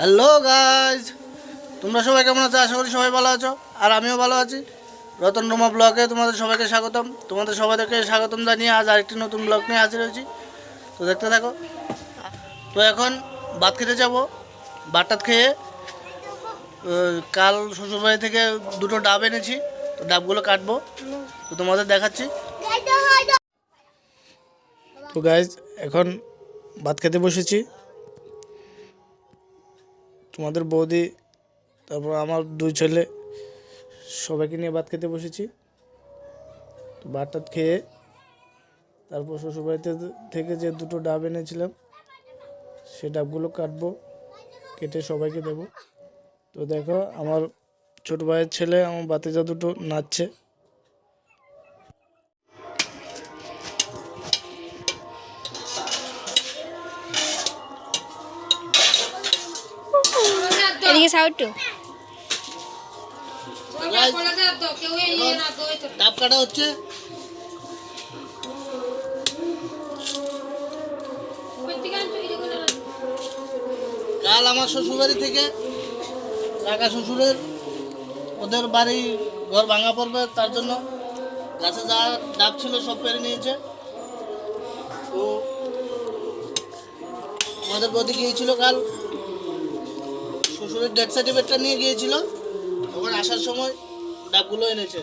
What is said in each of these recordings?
Hello guys তোমরা সবাই কেমন আছো? আশা করি সবাই ভালো আছো। আর আমিও ভালো আছি। রতন রোমা ব্লগে তোমাদের সবাইকে স্বাগতম। তোমাদের সবাইকে স্বাগতম জানিয়ে আজ আরেকটি নতুন ব্লগ নিয়ে হাজির হয়েছি। তো দেখতে থাকো। তো এখন ভাত খেতে যাব। ভাত টাত খেয়ে কাল শ্বশুরবাড়ি থেকে দুটো ডাব এনেছি। তো ডাবগুলো কাটবো। তো তোমাদের দেখাচ্ছি। তো গাইজ এখন ভাত খেতে বসেছি। তোমাদের বৌদি, তারপর আমার দুই ছেলে, সবাইকে নিয়ে ভাত খেতে বসেছি। তো ভাত টাত খেয়ে তারপর শ্বশুরবাড়িতে থেকে যে দুটো ডাব এনেছিলাম, সে ডাবগুলো কাটবো, কেটে সবাইকে দেবো। তো দেখো, আমার ছোট ভাইয়ের ছেলে, আমার বাতিজা দুটো নাচছে। এদিকে সাউট ডাব কাটা হচ্ছে। কাল আমার শ্বশুরবাড়ি থেকে কাকা শ্বশুরের ওদের বাড়ি ঘর ভাঙা পড়বে, তার জন্য গাছে যা ডাব ছিল সব পেরে নিয়েছে। তো আমাদের বৌদি গিয়েছিল কাল। শ্বশুরের ডেথ সার্টিফিকেটটা নিয়ে গিয়েছিল। ওখানে আসার সময় ডাবগুলো এনেছে।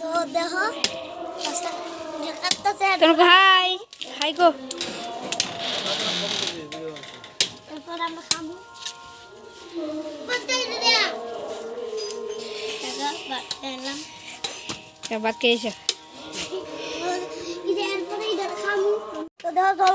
তো দেখো হাই হাই গো। তারপর আমরা খাব। দেখো ভাত খেয়েছো তো দেখো জল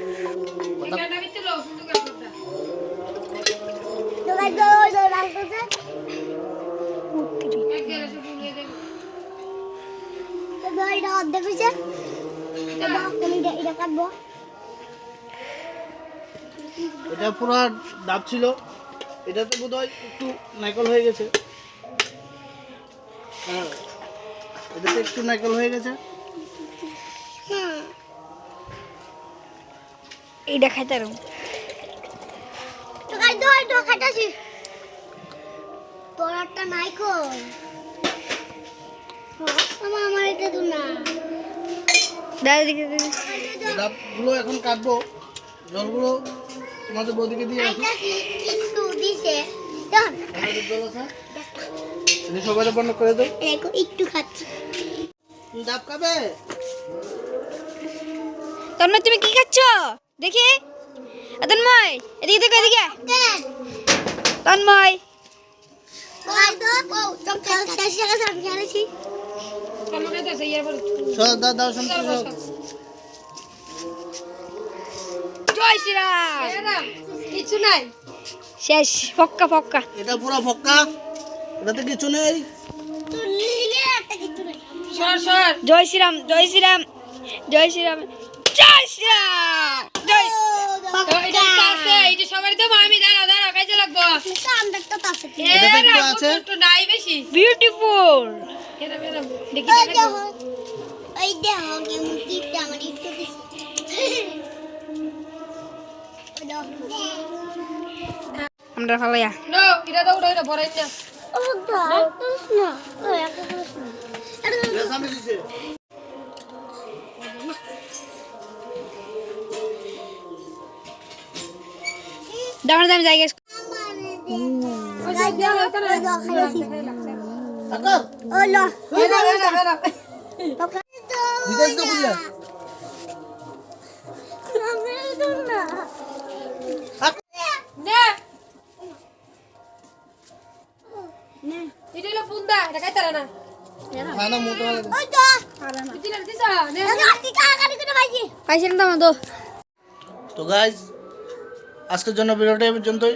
তো এটা অর্ধেক হয়েছে। আমি এটা- এটা কাটবো। এটা পুরো ডাব ছিল। এটাতে বোধ হয় একটু নাইকল হয়ে গেছে। হ্যাঁ এটাতে একটু নাইকল হয়ে গেছে। হ্যাঁ এইটা খাইতে রুম তো তোর একটা নাই কই আমার দু না দাদা ডাবগুলো এখন কাটবো জলগুলো তোমাদের বৌদিকে দিয়ে রাখি এটা কি একটু দিছে জল আছে সবাই বন্ধ করে দাও দেখো একটু খাচ্ছি তুমি ডাব খাবে তন্ময় তুমি কি খাচ্ছ দেখি তন্ময় এদিকে দেখো এদিকে তন্ময় জয় শ্রীরাম। কিছু নাই। শেষ ফক্কা ফক্কা। এটা পুরো ফক্কা? এটাতে কিছু নেই? তুই লিলে একটা কিছু নাই সর সর। জয় শ্রীরাম জয় শ্রীরাম জয় শ্রীরাম জয় শ্রীরাম জয়। বিউটিফুল দেখি ওই দেখো কেমন টিপটা আমার একটু আমরা ভালোয়া নো এটা দাও এটা বড় না ও দাও কৃষ্ণ ও একটা কৃষ্ণ এটা রেশামি দিছে দাঁড়া দাম জায়গা গাইজ এটা হলো এটা খাইতারা না। তো। গাইজ আজকের জন্য ভিডিওটা এই পর্যন্তই।